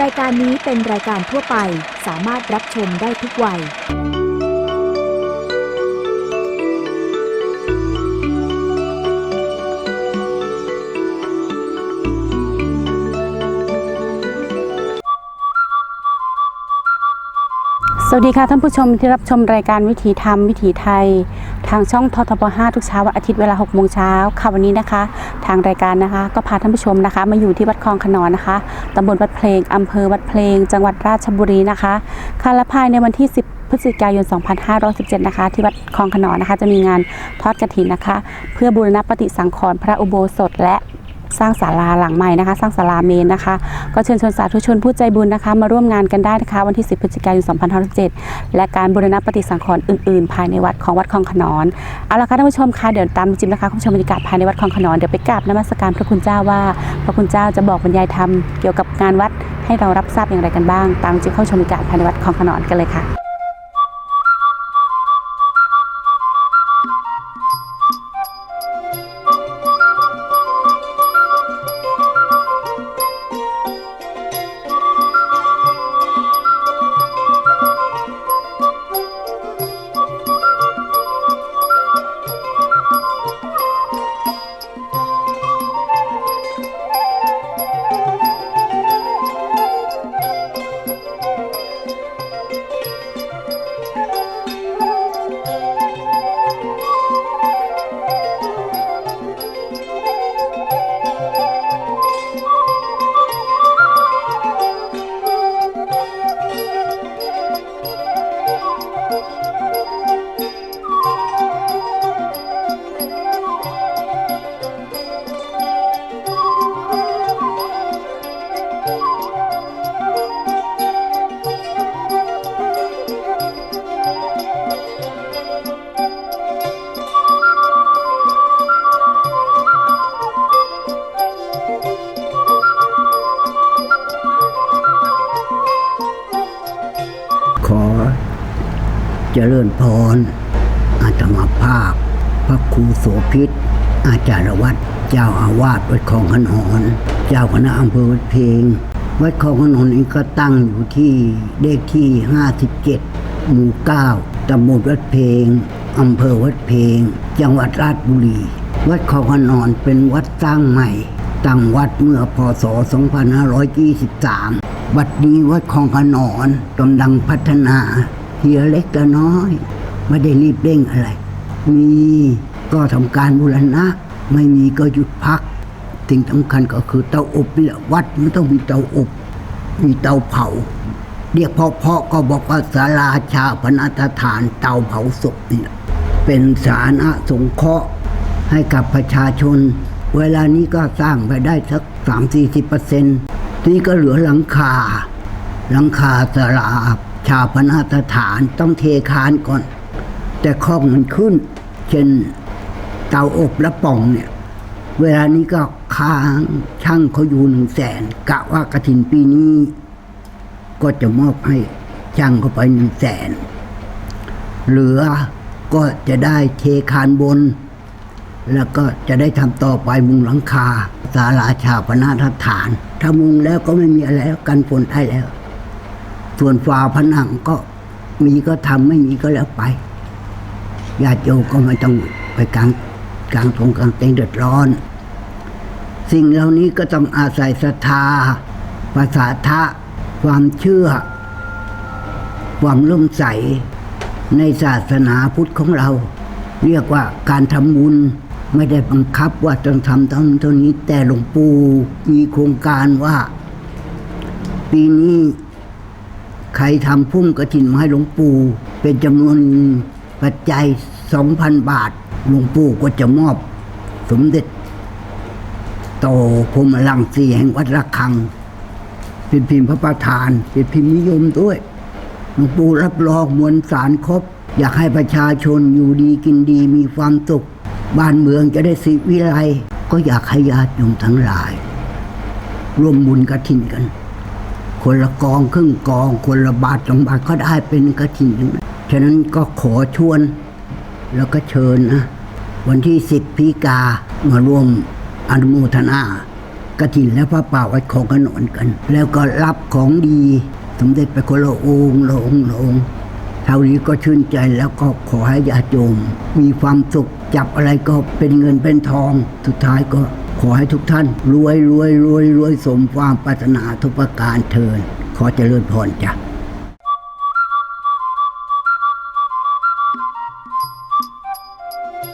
รายการนี้เป็นรายการทั่วไปสามารถรับชมได้ทุกวัย สวัสดีค่ะท่านผู้ชมที่รับชมรายการวิถีธรรม วิถีไทย ทางช่องททบ5ทุกเช้าวันอาทิตย์เวลา6โมงเช้าค่ะวันนี้นะคะ ทางรายการนะคะ ก็พาท่านผู้ชมนะคะ มาอยู่ที่วัดคลองขนอนนะคะตำบลวัดเพลงอำเภอวัดเพลง จังหวัดราชบุรีนะคะค่ะและภายในวันที่ 10พฤศจิกายน 2517 นะคะ ที่วัดคลองขนอนนะคะ จะมีงานทอดกระถินนะคะ เพื่อบูรณปฏิสังขรณ์พระอุโบสถและ สร้างศาลาหลังใหม่นะคะ สร้างศาลาเมนนะคะ ก็เชิญชวนสาธุชนผู้ใจบุญนะคะ มาร่วมงานกันได้นะคะ วันที่ 10พฤศจิกายน2567และการบูรณปฏิสังขรณ์อื่นๆ ภายในวัดของวัดคลองขนอนเอาละค่ะท่านผู้ชมคะเดี๋ยวตามจิมนะคะคุณผู้ชมบรรยากาศภายในวัดคลองขนอนเดี๋ยวไปกราบนมัสการพระคุณเจ้าว่า พระคุณเจ้าจะบอกบรรยายธรรมเกี่ยวกับงานวัดให้เรารับทราบอย่างไรกันบ้าง ตามจิมเข้าชมบรรยากาศภายในวัดคลองขนอนกันเลยค่ะ จริญพร อาตมาภาพ พระครูโสพิษ อาจารย์วัดเจ้าอาวาสวัดคลองขนอน เจ้าคณะอำเภอวัดเพลงวัดคลองขนอนนี้ก็ตั้งอยู่ที่เลขที่ 57 หมู่ 9ตำบลวัดเพลงอำเภอวัดเพลงจังหวัดราชบุรี วัดคลองขนอนเป็นวัดสร้างใหม่ตั้งวัดเมื่อพศ 2523วัดนี้วัดคลองขนอนกำลังพัฒนา ทีละเล็กละน้อย ไม่ได้รีบเร่งอะไร มีก็ทำการบูรณะ ไม่มีก็หยุดพักสิ่งสำคัญก็คือเตาอบนี่แหละวัดมันต้องมีเตาอบ มีเตาเผา เรียกเพาะๆก็บอกว่าศาลาชาพนาสถานเตาเผาศพนี่แหละเป็นสารณสงเคราะห์ให้กับประชาชน เวลานี้ก็สร้างไปได้สักสามสี่สิบเปอร์เซ็นต์นี่ก็เหลือหลังคา หลังคาศาลา ชาพนาสถานต้องเทคานก่อน แต่ข้องมันขึ้น เช่นเตาอบและป่องเนี่ย เวลานี้ก็ค้างช่างเขาอยู่หนึ่งแสนกะว่ากระถินปีนี้ ก็จะมอบให้ช่างเขาไปหนึ่งแสนเหลือก็จะได้เทคานบน แล้วก็จะได้ทำต่อไปมุงหลังคาศาลาชาปนาทฐาน ถ้ามุงแล้วก็ไม่มีอะไรกันฝนได้แล้ว ส่วนฝาผนังก็มีก็ทำไม่มีก็แล้วไปญาติโยมก็ไม่ต้องไปกลางกลางทงกลางเต็นเดือดร้อน สิ่งเหล่านี้ก็ต้องอาศัยศรัทธาภาษาทะ ความเชื่อ ความเลื่มใสในศาสนาพุทธของเรา เรียกว่าการทำบุญไม่ได้บังคับว่าต้องทำเท่านั้เท่านี้แต่หลวงปู่มีโครงการว่า ปีนี้ ใครทำพุ่มกระถินมาให้หลวงปู่ เป็นจำนวนปัจจัยสองพันบาท หลวงปู่ก็จะมอบสมเด็จ โตพรมลังสีแห่งวัดระฆัง เป็นพิมพ์พระประธาน เป็นพิมพ์นิยมด้วย หลวงปู่รับรองมวลสารครบ อยากให้ประชาชนอยู่ดีกินดีมีความสุข บ้านเมืองจะได้สิวิไลก็อยากให้ญาติโยมทั้งหลาย ร่วมบุญกระถินกัน คนละกองครึ่งกอง คนละบาทสองบาทก็ได้เป็นกระถินทั้งนั้นฉะนั้นก็ขอชวน แล้วก็เชิญนะวันที่สิบพิกามาร่วมอนุโมทนากระถินและพระป่าวัดของขนอนกัน แล้วก็รับของดีสมเด็จไปคนละองค์ละองค์ละองค์เท่านี้ก็ชื่นใจแล้วก็ขอให้ญาติโยมมีความสุขจับอะไรก็เป็นเงินเป็นทอง สุดท้ายก็ ขอให้ทุกท่าน รวยรวยรวยรวยสมความปรารถนาทุกประการเทินขอเจริญพรจ้ะ